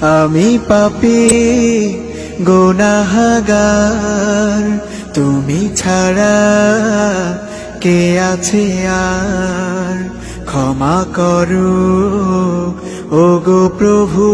আমি পাপি, গোনাহাগার। তুমি ছাড়া কে আছে আর? ক্ষমা করো ও গো প্রভু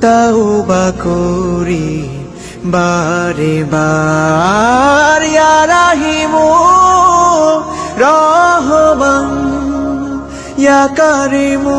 তাও বা করি বারে বার। রাহিমু রহমান, ইয়া কারিমু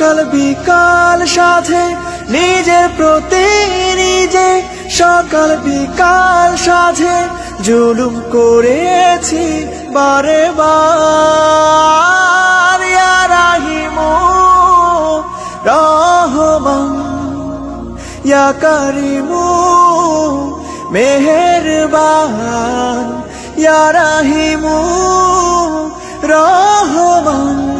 সকাল বিকাল সাথে নিজের প্রতি নিজে সকাল বিকাল সাথে জুলুম করেছি বারে বার। ইয়া রাহিমু রহমান, ইয়া কারিমু মেহেরবান, ইয়া রাহিমু রহমান।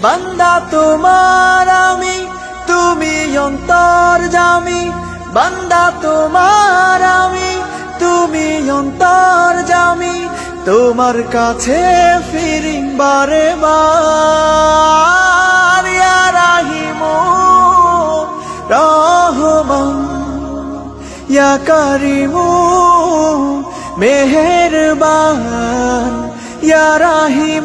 বান্দা তোমার আমি, তুমি অন্তর জামি। বান্দা তোমার আমি, তুমি অন্তর জামি। তোমার কাছে ফিরিং বারে রাহিমু রহমান, ইয়া কারিমু মেহেরবান, ইয়া রাহিমু।